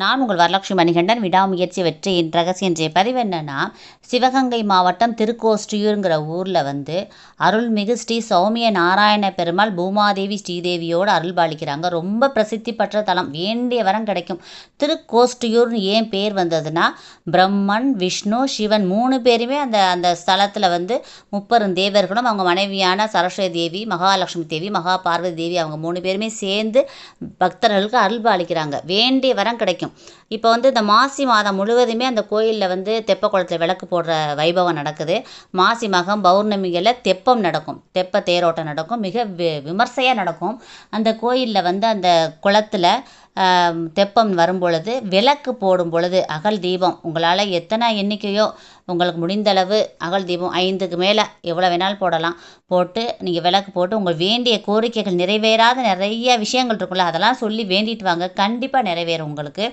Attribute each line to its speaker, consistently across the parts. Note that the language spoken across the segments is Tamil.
Speaker 1: நான் உங்கள் வரலட்சுமி மணிகண்டன் விடாமுயற்சி வெற்றியின் ரகசியம் என்ற பதிவு என்னன்னா சிவகங்கை மாவட்டம் திருக்கோஷ்டியூருங்கிற ஊரில் வந்து அருள்மிகு ஸ்ரீ சௌமிய நாராயண பெருமாள் பூமாதேவி ஸ்ரீதேவியோடு அருள்பாலிக்கிறாங்க ரொம்ப பிரசித்தி பெற்ற தலம். வேண்டிய வரம் கிடைக்கும். திருக்கோஷ்டியூர்னு ஏன் பேர் வந்ததுன்னா பிரம்மன் விஷ்ணு சிவன் மூணு பேருமே அந்த அந்த ஸ்தலத்தில் வந்து முப்பெரும் தேவர்களும் அவங்க மனைவியான சரஸ்வதி தேவி மகாலட்சுமி தேவி மகா பார்வதி தேவி அவங்க மூணு பேருமே சேர்ந்து பக்தர்களுக்கு அருள்பாலிக்கிறாங்க வேண்டிய வரம் கிடைக்கும். இப்போ வந்து இந்த மாசி மாதம் முழுவதுமே அந்த கோயிலில் வந்து தெப்ப குளத்தில் விளக்கு போடுற வைபவம் நடக்குது. மாசி மகம் பௌர்ணமிகளில் தெப்பம் நடக்கும். தெப்ப தேரோட்டம் நடக்கும். மிக வி விமர்சையாக நடக்கும். அந்த கோயிலில் வந்து அந்த குளத்தில் தெப்பம் வரும் பொழுது விளக்கு போடும் பொழுது அகல் தீபம். உங்களால் எத்தனை எண்ணிக்கையோ உங்களுக்கு முடிந்தளவு அகல் தீபம் ஐந்துக்கு மேலே எவ்வளோ வேணாலும் போடலாம். போட்டு நீங்கள் விளக்கு போட்டு உங்கள் வேண்டிய கோரிக்கைகள் நிறைவேறாத நிறைய விஷயங்கள் இருக்குல்ல அதெல்லாம் சொல்லி வேண்டிட்டு வாங்க. கண்டிப்பாக நிறைவேறும் உங்களுக்கு.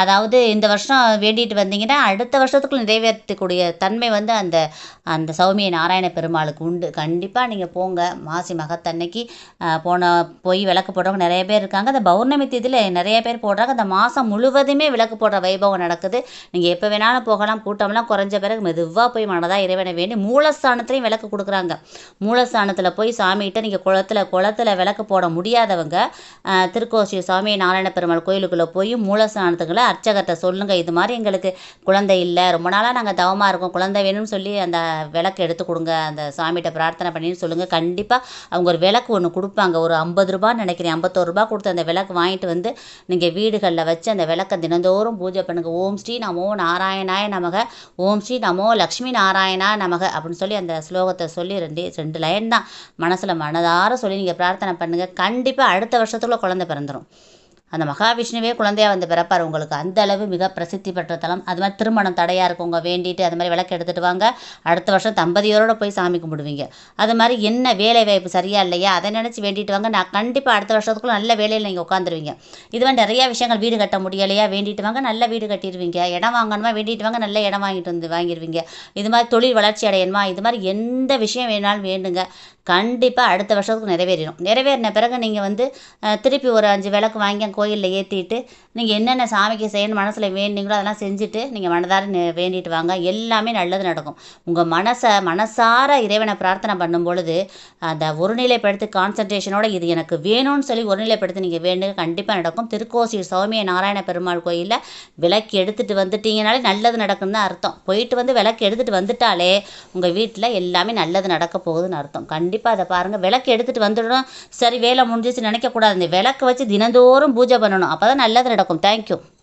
Speaker 1: அதாவது இந்த வருஷம் வேண்டிட்டு வந்தீங்கன்னா அடுத்த வருஷத்துக்குள்ள நிறைவேற்றக்கூடிய தன்மை வந்து அந்த அந்த சௌமிய நாராயண பெருமாளுக்கு உண்டு. கண்டிப்பாக நீங்கள் போங்க. மாசி மகத்தன்னைக்கு போன போய் விளக்கு போடுறவங்க நிறைய பேர் இருக்காங்க. அந்த பௌர்ணமி தேதியில் நிறைய பேர் போடுறாங்க. அந்த மாதம் முழுவதுமே விளக்கு போடுற வைபவம் நடக்குது. நீங்கள் எப்போ வேணாலும் போகலாம். கூட்டம்லாம் குறைஞ்ச பிறகு மெதுவாக போய் மனதாக இறைவனை வேண்டி மூலஸ்தானத்துலேயும் விளக்கு கொடுக்குறாங்க. மூலஸ்தானத்தில் போய் சாமிகிட்ட நீங்கள் குளத்தில் குளத்தில் விளக்கு போட முடியாதவங்க திருக்கோசி சாமி நாராயண பெருமாள் கோயிலுக்குள்ளே போய் மூலஸ்தானத்துக்குள்ள அர்ச்சகத்தை சொல்லுங்கள் இது மாதிரி எங்களுக்கு குழந்தை இல்லை. ரொம்ப நாளாக நாங்கள் தவமாக இருக்கோம். குழந்தை வேணும்னு சொல்லி அந்த விளக்கு எடுத்து கொடுங்க. அந்த சாமிகிட்ட பிரார்த்தனை பண்ணின்னு சொல்லுங்கள் கண்டிப்பாக அவங்க ஒரு விளக்கு ஒன்று கொடுப்பாங்க. ஒரு ஐம்பது ரூபான்னு நினைக்கிறேன். ஐம்பத்தோரு ரூபா கொடுத்து அந்த விளக்கு வாங்கிட்டு வந்து நீங்கள் வீடுகளில் வச்சு அந்த விளக்கை தினந்தோறும் பூஜை பண்ணுங்கள் ஓம் ஸ்ரீ நமோ நாராயணாய நமக. ஓம் ஸ்ரீ நமோ லக்ஷ்மி நாராயணா நமக அப்படின்னு சொல்லி அந்த ஸ்லோகத்தை சொல்லி ரெண்டு ரெண்டு லைன் தான் மனசில் மனதார சொல்லி நீங்கள் பிரார்த்தனை பண்ணுங்கள் கண்டிப்பாக அடுத்த வருஷத்துக்குள்ள குழந்தை பிறந்துடும் அந்த மகாவிஷ்ணுவே குழந்தையாக வந்து பிறப்பார். உங்களுக்கு அந்த அளவு மிக பிரசித்தி பெற்ற தலம். அது மாதிரி திருமணம் தடையாக இருக்கவங்க வேண்டிட்டு அது மாதிரி விளக்கு எடுத்துகிட்டு வாங்க. அடுத்த வருஷம் தம்பதியோரோட போய் சாமி கும்பிடுவீங்க. அது மாதிரி என்ன வேலை வாய்ப்பு சரியாக இல்லையா அதை நினச்சி வேண்டிட்டு வாங்க. நான் கண்டிப்பாக அடுத்த வருஷத்துக்குள்ள நல்ல வேலையில் நீங்கள் உட்காந்துருவீங்க இது மாதிரி நிறையா விஷயங்கள் வீடு கட்ட முடியலையா வேண்டிட்டு வாங்க. நல்ல வீடு கட்டிடுவீங்க இடம் வாங்கணுமா வேண்டிட்டு வாங்க. நல்ல இடம் வாங்கிட்டு வந்து வாங்கிடுவீங்க இது மாதிரி தொழில் வளர்ச்சி அடையணுமா இது மாதிரி எந்த விஷயம் வேணாலும் வேண்டுங்க. கண்டிப்பாக அடுத்த வருஷத்துக்கு நிறைவேறிடும் நிறைவேறின பிறகு நீங்கள் வந்து திருப்பி ஒரு அஞ்சு விளக்கு வாங்கி கோயிலில் ஏற்றிட்டு நீங்கள் என்னென்ன சாமிக்கு செய்யணும் மனசில் வேண்டிங்களோ அதெல்லாம் செஞ்சுட்டு நீங்கள் மனதார வேண்டிட்டு வாங்க. எல்லாமே நல்லது நடக்கும். உங்கள் மனசை மனசார இறைவனை பிரார்த்தனை பண்ணும் பொழுது அந்த ஒருநிலைப்படுத்தி கான்சன்ட்ரேஷனோட இது எனக்கு வேணும்னு சொல்லி ஒருநிலைப்படுத்தி நீங்கள் வேண்டுங்க. கண்டிப்பாக நடக்கும். திருக்கோசி சௌமிய நாராயண பெருமாள் கோயிலில் விளக்கு எடுத்துகிட்டு வந்துட்டீங்கனாலே நல்லது நடக்கும்னு தான் அர்த்தம். போயிட்டு வந்து விளக்கு எடுத்துகிட்டு வந்துட்டாலே உங்கள் வீட்டில் எல்லாமே நல்லது நடக்க போகுதுன்னு அர்த்தம். கண்டிப்பாக அதை பாருங்கள் விளக்கு எடுத்துகிட்டு வந்துடணும். சரி வேலை முடிஞ்சிச்சு நினைக்கக்கூடாது. இந்த விளக்கு வச்சு தினந்தோறும் பூஜை பூஜை பண்ணணும். அப்போ தான் நல்லது நடக்கும். தேங்க்யூ